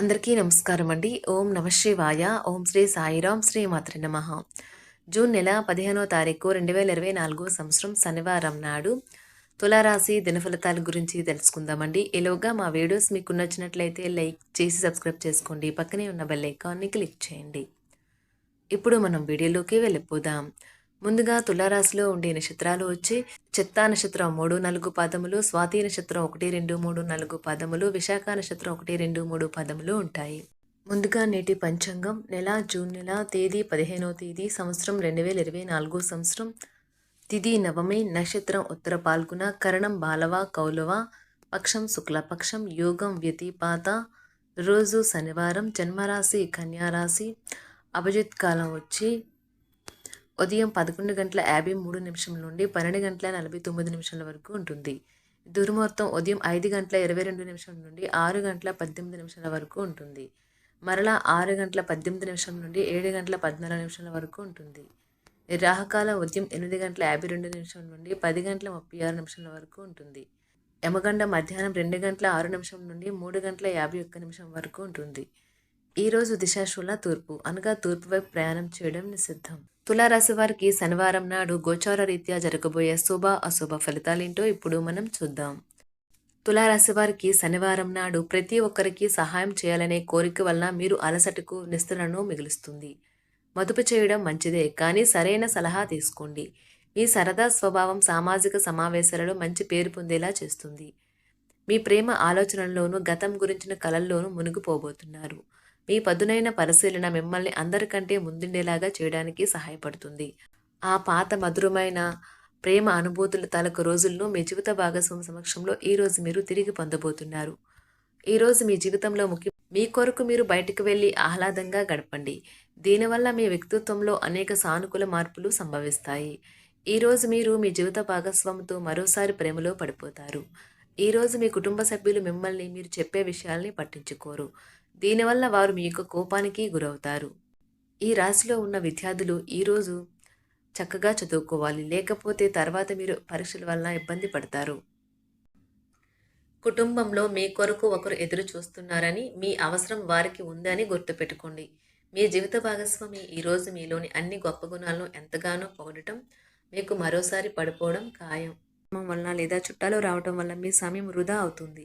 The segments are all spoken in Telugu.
అందరికీ నమస్కారం అండి. ఓం నమ శివాయ. ఓం శ్రీ సాయిరాం శ్రీ మాత్రి నమ. జూన్ నెల పదిహేనో తారీఖు రెండు వేల ఇరవై నాలుగు సంవత్సరం శనివారం నాడు తులారాశి దినఫలితాల గురించి తెలుసుకుందామండి. ఎలోగా మా వీడియోస్ మీకు నచ్చినట్లయితే లైక్ చేసి సబ్స్క్రైబ్ చేసుకోండి. పక్కనే ఉన్న బెల్ ఐకాన్ని క్లిక్ చేయండి. ఇప్పుడు మనం వీడియోలోకి వెళ్ళిపోదాం. ముందుగా తులారాశిలో ఉండే నక్షత్రాలు వచ్చి చిత్తా నక్షత్రం మూడు నాలుగు పాదములు స్వాతి నక్షత్రం ఒకటి రెండు మూడు నాలుగు పాదములు విశాఖ నక్షత్రం ఒకటి రెండు మూడు పాదములు ఉంటాయి. ముందుగా నేటి పంచాంగం నెల జూన్ నెల తేదీ పదిహేనవ తేదీ సంవత్సరం రెండు వేల ఇరవై నాలుగో సంవత్సరం. తిది నవమి నక్షత్రం ఉత్తర పాల్గొన కరణం బాలవ కౌలవ పక్షం శుక్లపక్షం యోగం వ్యతిపాత. రోజు శనివారం జన్మరాశి కన్యారాశి. అభిజిత్ కాలం వచ్చి ఉదయం పదకొండు గంటల యాభై మూడు నిమిషం నుండి పన్నెండు గంటల నలభై తొమ్మిది నిమిషాల వరకు ఉంటుంది. దుర్ముహూర్తం ఉదయం ఐదు గంటల ఇరవై రెండు నిమిషం నుండి ఆరు గంటల పద్దెనిమిది నిమిషాల వరకు ఉంటుంది. మరలా ఆరు గంటల పద్దెనిమిది నిమిషం నుండి ఏడు గంటల పద్నాలుగు నిమిషాల వరకు ఉంటుంది. రాహకాల ఉదయం ఎనిమిది గంటల యాభై రెండు నిమిషం నుండి పది గంటల ముప్పై ఆరు నిమిషాల వరకు ఉంటుంది. యమగండ మధ్యాహ్నం రెండు గంటల ఆరు నిమిషం నుండి మూడు గంటల యాభై ఒక్క నిమిషం వరకు ఉంటుంది. ఈరోజు దిశాశూల తూర్పు అనగా తూర్పు వైపు ప్రయాణం చేయడం నిషిద్ధం. తులారాశి వారికి శనివారం నాడు గోచార రీత్యా జరగబోయే శుభ అశుభ ఫలితాలేంటో ఇప్పుడు మనం చూద్దాం. తులారాశి వారికి శనివారం నాడు ప్రతి ఒక్కరికి సహాయం చేయాలనే కోరిక వల్ల మీరు అలసటకు నిస్తులను మిగులుస్తుంది. మదుపు చేయడం మంచిదే కానీ సరైన సలహా తీసుకోండి. మీ సరదా స్వభావం సామాజిక సమావేశాలలో మంచి పేరు పొందేలా చేస్తుంది. మీ ప్రేమ ఆలోచనల్లోనూ గతం గురించిన కలల్లోనూ మునిగిపోబోతున్నారు. మీ పదునైన పరిశీలన మిమ్మల్ని అందరికంటే ముందుండేలాగా చేయడానికి సహాయపడుతుంది. ఆ పాత మధురమైన ప్రేమ అనుభూతుల తాలూకు రోజులను మీ జీవిత భాగస్వామి సమక్షంలో ఈరోజు మీరు తిరిగి పొందబోతున్నారు. ఈరోజు మీ జీవితంలో ముఖ్య మీ కొరకు మీరు బయటకు వెళ్ళి ఆహ్లాదంగా గడపండి. దీనివల్ల మీ వ్యక్తిత్వంలో అనేక సానుకూల మార్పులు సంభవిస్తాయి. ఈరోజు మీరు మీ జీవిత భాగస్వామితో మరోసారి ప్రేమలో పడిపోతారు. ఈరోజు మీ కుటుంబ సభ్యులు మిమ్మల్ని మీరు చెప్పే విషయాల్ని పట్టించుకోరు. దీనివల్ల వారు మీ యొక్క కోపానికి గురవుతారు. ఈ రాశిలో ఉన్న విద్యార్థులు ఈరోజు చక్కగా చదువుకోవాలి. లేకపోతే తర్వాత మీరు పరీక్షల వలన ఇబ్బంది పడతారు. కుటుంబంలో మీ కొరకు ఒకరు ఎదురు చూస్తున్నారని మీ అవసరం వారికి ఉందని గుర్తుపెట్టుకోండి. మీ జీవిత భాగస్వామి ఈరోజు మీలోని అన్ని గొప్ప గుణాలను ఎంతగానో పొగడటం మీకు మరోసారి పడిపోవడం ఖాయం. వలన లేదా చుట్టాలు రావటం వల్ల మీ సమయం వృధా అవుతుంది.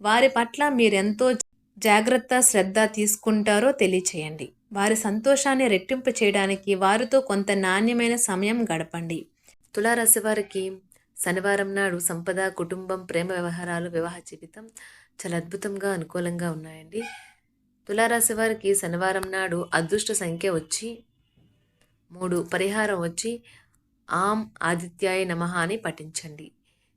వారి పట్ల మీరెంతో జాగ్రత్త శ్రద్ధ తీసుకుంటారో తెలియచేయండి. వారి సంతోషాన్ని రెట్టింపు చేయడానికి వారితో కొంత నాణ్యమైన సమయం గడపండి. తులారాశి వారికి శనివారం నాడు సంపద కుటుంబం ప్రేమ వ్యవహారాలు వివాహ జీవితం చాలా అద్భుతంగా అనుకూలంగా ఉన్నాయండి. తులారాశి వారికి శనివారం నాడు అదృష్ట సంఖ్య వచ్చి మూడు పరిహారం వచ్చి ఆం ఆదిత్యాయ నమ అని పఠించండి.